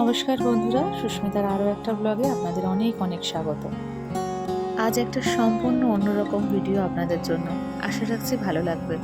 নমস্কার বন্ধুরা, সুস্মিতার আরও একটা ব্লগে আপনাদের অনেক অনেক স্বাগত। আজ একটা সম্পূর্ণ অন্যরকম ভিডিও আপনাদের জন্য। আশা রাখছি ভালো লাগবে।